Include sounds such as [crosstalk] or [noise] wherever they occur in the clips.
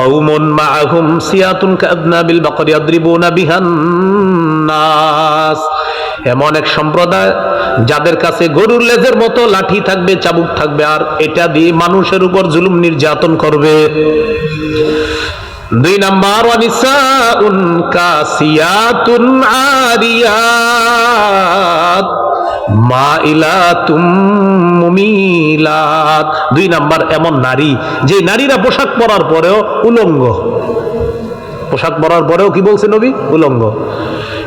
কওমুন মাআহুম সিয়াতুন কাদনাবিল বাকর ইয়াদরিবুনা বিহান নাস এমন এক সম্প্রদায় যাদের কাছে গরুর লেজের মতো লাঠি থাকবে, চাবুক থাকবে, আর এটা দিয়ে মানুষের উপর জুলুম নির্যাতন করবে। দুই নাম্বার ওয়ানিসাউন কাসিয়াতুন আরিয়াত মাইলাতুম মুমিলাত। দুই নাম্বার, এমন নারী, যে নারীরা পোশাক পরার পরেও উলঙ্গ। পোশাক পরার পরেও কি বলছে নবী? উলঙ্গ।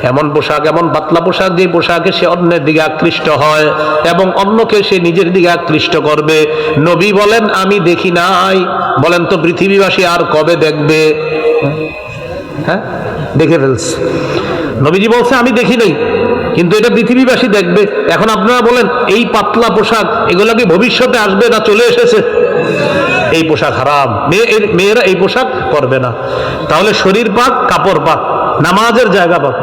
এমন পোশাক, এমন পাতলা পোশাক যে পোশাকে সে অন্যের দিকে আকৃষ্ট হয় এবং অন্যকে সে নিজের দিকে আকৃষ্ট করবে। নবী বলেন, আমি দেখি নাই। বলেন তো, পৃথিবীবাসী আর কবে দেখবে? হ্যাঁ? দেখে ফেলছে। নবীজি বলছে, আমি দেখি নাই। কিন্তু এটা পৃথিবীবাসী দেখবে। এখন আপনারা বলেন, এই পাতলা পোশাক, এগুলো কি ভবিষ্যতে আসবে না চলে এসেছে? এই পোশাক হারাম। মেয়ে মেয়েরা এই পোশাক করবে না। তাহলে শরীর পাক, কাপড় পাক, নামাজের জায়গা পাক।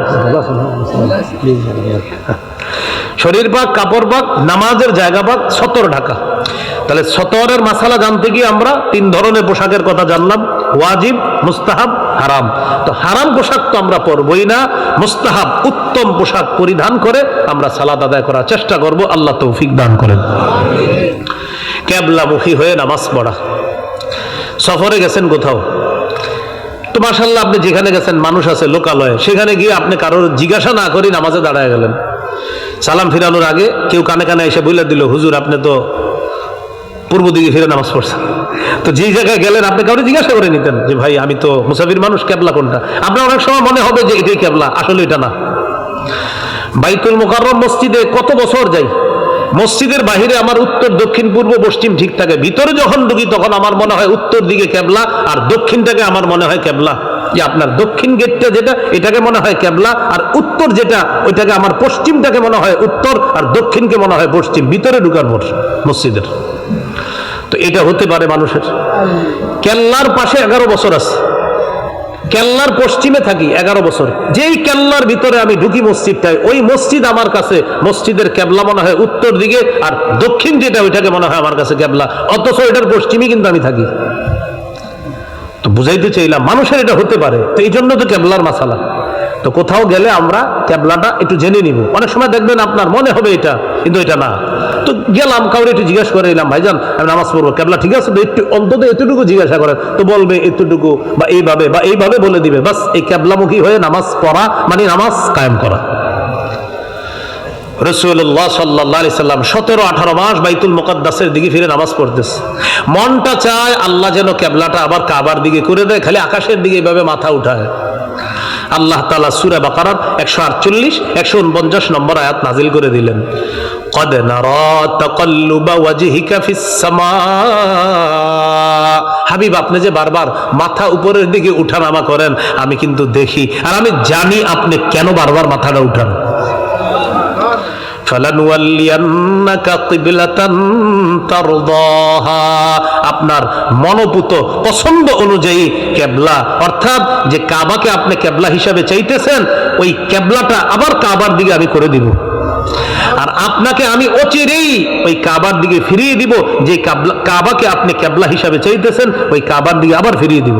শরীর পাক, কাপড় পাক, নামাজের জায়গা পাক, সতর ঢাকা। তাহলে সতরের মাসালা জানতে গিয়ে আমরা তিন ধরনের পোশাকের কথা জানলাম। ওয়াজিব, মুস্তাহাব হারাম। তো হারাম পোশাক তো আমরা পরবই না। মুস্তাহাব উত্তম পোশাক পরিধান করে আমরা সালাদ আদায় করার চেষ্টা করব। আল্লাহ তৌফিক দান করেন। ক্যাবলামুখী হয়ে নামাজ পড়া। সফরে গেছেন কোথাও? তো মাসাল্লাহ আপনি যেখানে গেছেন, মানুষ আছে, লোকালয়ে। সেখানে গিয়ে আপনি কারোর জিজ্ঞাসা না করি নামাজে দাঁড়ায় গেলেন। সালাম ফিরানোর আগে কেউ কানে কানে এসে বলে দিল, হুজুর, আপনি তো পূর্ব দিকে ফিরে নামাজ পড়ছেন তো যে জায়গায় গেলেন, আপনি কাউকে জিজ্ঞাসা করে নিতেন যে, ভাই, আমি তো মুসাফির মানুষ, ক্যাবলা কোনটা? আপনার অনেক সময় মনে হবে যে, এটাই ক্যাবলা, আসলে এটা না। বাইতুল মোকাররম মসজিদে কত বছর যাই? মসজিদের বাহিরে আমার উত্তর, দক্ষিণ, পূর্ব, পশ্চিম ঠিক থাকে। ভিতরে যখন ঢুকি, তখন আমার মনে হয় উত্তর দিকে ক্যাবলা, আর দক্ষিণটাকে আমার মনে হয় ক্যাবলা। যে আপনার দক্ষিণ গেটটা যেটা, এটাকে মনে হয় ক্যাবলা, আর উত্তর যেটা, ওইটাকে আমার পশ্চিমটাকে মনে হয় উত্তর, আর দক্ষিণকে মনে হয় পশ্চিম। ভিতরে ঢুকার পর মসজিদের। তো এটা হতে পারে মানুষের। কেল্লার পাশে এগারো বছর আছে। কেল্লার পশ্চিমে থাকি এগারো বছর। যেই কেল্লার ভিতরে আমি ঢুকি মসজিদটায়, ওই মসজিদ আমার কাছে মসজিদের কেবলা মনে হয় উত্তর দিকে আর দক্ষিণ যেটা ওইটাকে মনে হয় আমার কাছে কেবলা। অথচ এটার পশ্চিমে কিন্তু আমি থাকি। তো বুঝাইতে চাইলাম, মানুষের এটা হতে পারে। তো এই জন্য তো ক্যাবলার মাসালা। তো কোথাও গেলে আমরা ক্যাবলাটা একটু জেনে নিব। অনেক সময় দেখবেন আপনার মনে হবে এটা, কিন্তু এটা না। তো গেলাম, কাউরে একটু জিজ্ঞাসা করে এলাম ভাইজান, আমি নামাজ পড়ব ক্যাবলা ঠিক আছে? একটু অন্তত এতটুকু জিজ্ঞাসা করেন, তো বলবে এতটুকু বা এইভাবে বা এইভাবে বলে দিবে। বাস, এই ক্যাবলামুখী হয়ে নামাজ পড়া মানে নামাজ কায়েম করা। রসুল্লাহ সাল্লাহ সাল্লাম সতেরো আঠারো মাস বাইতুল মোকাদ্দাসের দিকে ফিরে নামাজ পড়তেছে। মনটা চায় আল্লাহ যেন ক্যাবলাটা আবার কাবার দিকে করে দেয়, খালি আকাশের দিকে এভাবে মাথা উঠায়। আল্লাহ তালা সুরা বাকারার একশো আটচল্লিশ, একশো উনপঞ্চাশ নম্বর আয়াত নাজিল করে দিলেন। قد نرى تقلب وجهك في السماء হাবিব আপনি যে বারবার মাথা উপরের দিকে উঠানামা করেন আমি কিন্তু দেখি আর আমি জানি আপনি কেন বারবার মাথাটা উঠান فلنولينك قبلة ترضاها আপনার মনোপুত পছন্দ অনুযায়ী কেবলা অর্থাৎ যে কাবাকে আপনি কেবলা হিসাবে চাইতেছেন ওই কেবলাটা আবার কাবার দিকে আমি করে দিব আর আপনাকে আমি অচিরেই ওই কাবার দিকে ফিরিয়ে দিব, যে কাবাকে আপনি কেবলা হিসাবে চাইতেছেন, ওই কাবার দিকে আবার ফিরিয়ে দিব।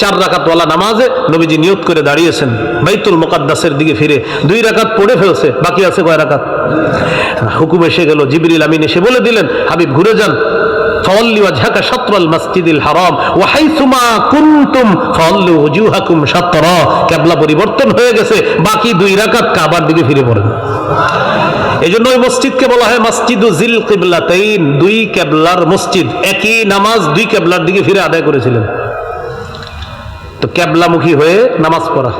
চার রাকাতওয়ালা নামাজে নবীজি নিয়োগ করে দাঁড়িয়েছেন, বাইতুল মোকাদ্দাসের দিকে ফিরে। দুই রাকাত পড়ে ফেলছে, বাকি আছে কয় রাকাত? হুকুম এসে গেল, জিবরিল আমিন এসে বলে দিলেন, হাবিব ঘুরে যান। ফাওয়াল্লি ওয়াজহাকা শাতরাল মাসজিদিল হারাম, ওয়া হাইসুমা কুনতুম ফাওয়াল্লু ওয়াজুহাকুম শাতরা। কিবলা পরিবর্তন হয়ে গেছে, বাকি দুই রাকাত কাবার দিকে ফিরে পড়েন এজন্য ওই মসজিদকে বলা হয় মসজিদ জিল কিবলাতাইন। দুই কেবলার মসজিদ, একই নামাজ দুই কেবলার দিকে ফিরে আদায় করেছিলেন। তো ক্যাবলামুখী হয়ে নামাজ পড়া,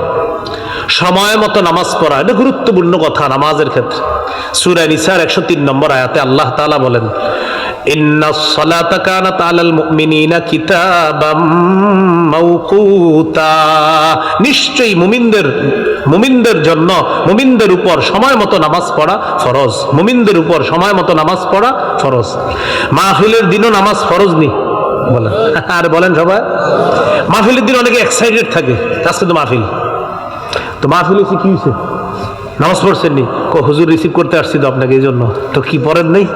সময় মতো নামাজ পড়া, এটা গুরুত্বপূর্ণ কথা নামাজের ক্ষেত্রে। সুরায় নিসার একশো তিন নম্বর আয়াতে আল্লাহ তালা বলেন ইন্না সলাতা কানাত আলাল মুমিনিনা কিতাবাম মাওকুতা। নিশ্চয়ই মুমিনদের মুমিনদের জন্য, মুমিনদের উপর সময় মতো নামাজ পড়া ফরজ। মুমিনদের উপর সময় মতো নামাজ পড়া ফরজ। মাহফিলের দিনও নামাজ ফরজ নেই বলেন। [laughs] আর বলেন সবাই। মাহফিলের দিন অনেকে এক্সাইটেড থাকে। আজকে তো মাহফিল। তো মাহফিল এসে কি হয়েছে? নামাজ পড়ছেন নি হুজুর রিসিভ করতে আসছি তো আপনাকে এই জন্য। তো কি পড়েন নেই?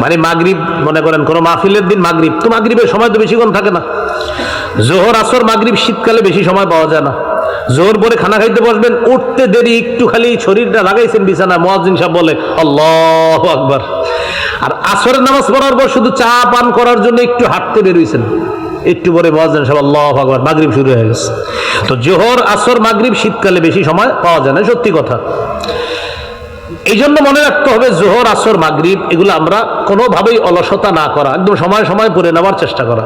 মানে মাগরিব, মনে করেন, কোনো মাহফিলের দিন মাগরিব। তো মাগরিবের সময় তো বেশিক্ষণ থাকে না। জোহর, আসর, মাগরিব শীতকালে বেশি সময় পাওয়া যায় না। জোহর পরে খানা খাইতে বসবেন, উঠতে দেরি, একটু খালি শরীরটা লাগাইছেন বিছানা, মোয়াজ্জিন সাহেব বলে, আল্লাহ আকবার। আর আসরের নামাজ পড়ার পর শুধু চা পান করার জন্য একটু হাঁটতে বেরোইছেন একটু পরে মোয়াজ্জিন সাহেব, আল্লাহ আকবার, মাগরিব শুরু হয়ে গেছে। তো জোহর, আসর, মাগরিব শীতকালে বেশি সময় পাওয়া যায় না, সত্যি কথা। এই জন্য মনে রাখতে হবে, জোহর, আসর, মাগরীব, এগুলো আমরা কোনোভাবেই অলসতা না করা, একদম সময় সময় পরে নেওয়ার চেষ্টা করা।